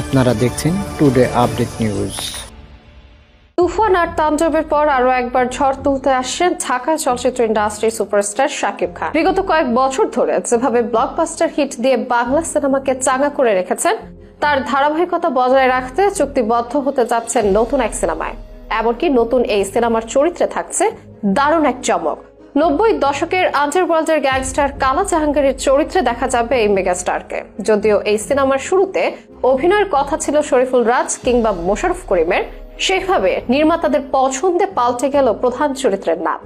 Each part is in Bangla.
আপনারা দেখছেন টুডে আপডেট নিউজ তুফান আর তাণ্ডবের পর আরও একবার ঝড় তুলতে আসছেন ঢাকা চলচ্চিত্র ইন্ডাস্ট্রি সুপারস্টার শাকিব খান। বিগত কয়েক বছর ধরে যেভাবে ব্লকবাস্টার হিট দিয়ে বাংলা সিনেমাকে চাঙ্গা করে রেখেছেন, তার ধারাবাহিকতা বজায় রাখতে চুক্তিবদ্ধ হতে যাচ্ছেন নতুন এক সিনেমায়। এমনকি নতুন এই সিনেমার চরিত্রে থাকছে দারুণ এক চমক। নব্বই দশকের আন্ডারওয়ার্ল্ডের গ্যাংস্টার কালা জাহাঙ্গীরের চরিত্রে দেখা যাবে এই মেগাস্টারকে। যদিও এই সিনেমার শুরুতে অভিনয়ের কথা ছিল শরীফুল রাজ কিংবা মোশারফ করিমের, সেভাবে নির্মাতাদের পছন্দে পাল্টে গেল প্রধান চরিত্রের নাম।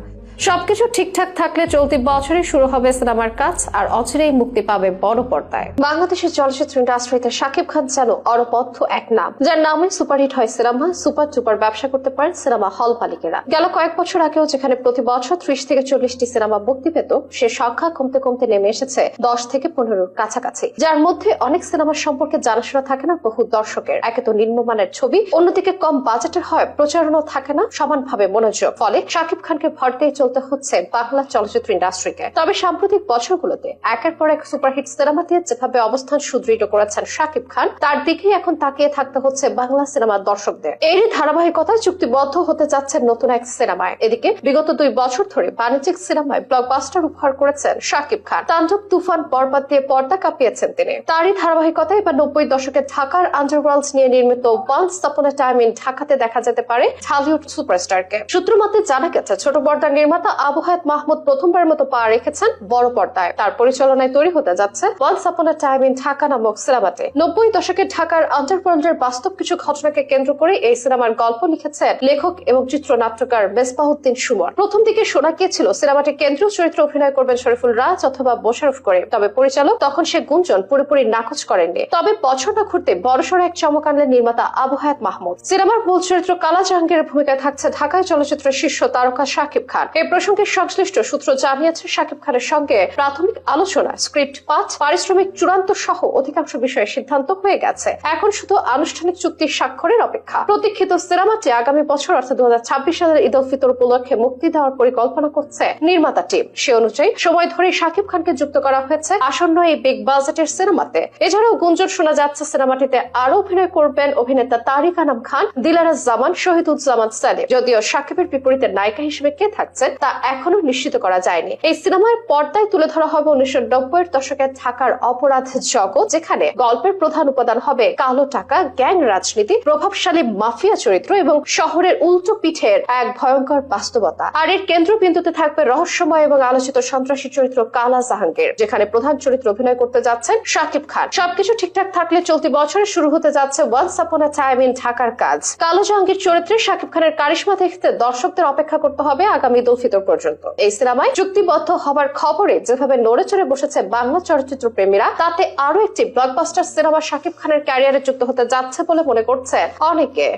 সবকিছু ঠিকঠাক থাকলে চলতি বছরই শুরু হবে সিনেমার কাজ, আর অচিরেই মুক্তি পাবে বড় পর্দায়। বাংলাদেশের চলচ্চিত্র ইন্ডাস্ট্রিতে শাকিব খান যেন অরপথ্য এক নাম। যার নামে সুপারহিট হয় সিনেমা, সুপার চুপার ব্যবসা করতে পারেন সিনেমা হল মালিকেরা। গেল কয়েক বছর আগেও যেখানে প্রতি বছর ত্রিশ থেকে চল্লিশটি সিনেমা মুক্তি পেত, সে সংখ্যা কমতে কমতে নেমে এসেছে দশ থেকে পনেরোর কাছাকাছি। যার মধ্যে অনেক সিনেমা সম্পর্কে জানাশোনা থাকে না বহু দর্শকের। একে তো নিম্নমানের ছবি, অন্যদিকে কম বাজেটের হয়, প্রচারণাও থাকে না, সমানভাবে মনোযোগ। ফলে শাকিব খানকে ভর দিয়ে চলতে হচ্ছে বাংলা চলচ্চিত্র ইন্ডাস্ট্রিকে। তবে সাম্প্রতিক বছরগুলোতে একের পর এক সুপারহিট সিনেমা দিয়ে যেভাবে অবস্থান সুদৃঢ় করেছেন শাকিব খান, তার দিকেই এখন তাকিয়ে থাকতে হচ্ছে বাংলা সিনেমার দর্শকদের। এরই ধারাবাহিকতায় চুক্তিবদ্ধ হতে যাচ্ছে নতুন এক সিনেমায়। এদিকে বিগত দুই বছর ধরে বাণিজ্যিক সিনেমায় ব্লকবাস্টার উপহার করেছেন শাকিব খান। তাণ্ডব তুফান বরবাদ দিয়ে পর্দা কাঁপিয়েছেন তিনি। তারই ধারাবাহিকতায় এবার নব্বই দশকে ঢাকার আন্ডারওয়ার্ল্ড নিয়ে নির্মিত ওয়ান্স আপন টাইম ইন ঢাকাতে দেখা যেতে পারে ঢালিউড সুপারস্টারকে সূত্র মতে জানা গেছে, ছোট পর্দার নির্মাতা আবু হায়াত মাহমুদ প্রথমবার মতো পা রেখেছেন বড় পর্দায়। তার পরিচালনায় তৈরি হতে যাচ্ছে once upon time in Dhaka নামক সিনেমাতে। নব্বই দশকে ঢাকার আন্ডারওয়ার্ল্ডের বাস্তব কিছু ঘটনাকে কেন্দ্র করে এই সিনেমার গল্প লিখেছেন লেখক এবং চিত্রনাট্যকার মেসবাহুদ্দিন সুমন। প্রথম দিকে শোনা গিয়েছিল সিনেমাটি কেন্দ্রীয় চরিত্রে অভিনয় করবেন শরীফুল রাজ অথবা মোশারফ করে তবে পরিচালক তখন সে গুঞ্জন পুরোপুরি নাকচ করেননি। তবে বছরটা ঘুরতে বড়সড় এক চমক আনলেন নির্মাতা আবু মাহমুদ। সিনেমার মূল চরিত্র কালা জাহাঙ্গীরের ভূমিকায় থাকছে ঢাকায় চলচ্চিত্রের শীর্ষ তারকা শাকিব খান। এই প্রসঙ্গে সংশ্লিষ্ট সূত্র জানিয়েছে, শাকিব খানের সঙ্গে প্রাথমিক আলোচনা স্ক্রিপ্ট পাঠ, পারিশ্রমিক চূড়ান্ত সহ অধিকাংশ বিষয়ে সিদ্ধান্ত হয়ে গেছে। এখন শুধু আনুষ্ঠানিক চুক্তি স্বাক্ষরের অপেক্ষা। প্রতীক্ষিত সিনেমাটি আগামী বছর, অর্থাৎ দু সালের ঈদ উল ফিতর উপলক্ষে মুক্তি দেওয়ার পরিকল্পনা করছে নির্মাতা টিম। সে অনুযায়ী সময় ধরে শাকিব খানকে যুক্ত করা হয়েছে আসন্ন এই বিগ বাজেটের সিনেমাতে। এছাড়াও গুঞ্জন শোনা যাচ্ছে, সিনেমাটিতে আরও অভিনয় করবেন অভিনেতা তারিক আনাম খান দিলারা জামান, শহীদুজ্জামান সালেম। যদিও শাকিবের বিপরীতে নায়িকা হিসেবে কে থাকছেন তা এখনও নিশ্চিত করা যায়নি। এই সিনেমার পর্দায় তুলে ধরা হবে উনিশশো নব্বই দশকে ঢাকার অপরাধ জগৎ, যেখানে গল্পের প্রধান উপাদান হবে কালো টাকা, গ্যাং রাজনীতি, প্রভাবশালী মাফিয়া চরিত্র এবং শহরের উল্টো পিঠের এক ভয়ঙ্কর বাস্তবতা। আর এর কেন্দ্রবিন্দুতে থাকবে রহস্যময় এবং আলোচিত সন্ত্রাসী চরিত্র কালা জাহাঙ্গীর, যেখানে প্রধান চরিত্র অভিনয় করতে যাচ্ছেন শাকিব খান। সবকিছু ঠিকঠাক থাকলে চলতি বছরে শুরু হতে যাচ্ছে ওয়ান্স আপন টাইম ইন ঢাকার কাজ। কালো জাহাঙ্গীর চরিত্রে শাকিব খানের কারিশমা দেখতে দর্শকদের অপেক্ষা করতে হবে আগামী ফিতর পর্যন্ত। এই সিনেমায় চুক্তিবদ্ধ হবার খবরে যেভাবে নড়েচড়ে বসেছে বাংলা চলচ্চিত্র প্রেমীরা তাতে আরও একটি ব্লকবাস্টার সিনেমা শাকিব খানের ক্যারিয়ারে যুক্ত হতে যাচ্ছে বলে মনে করছে অনেকে।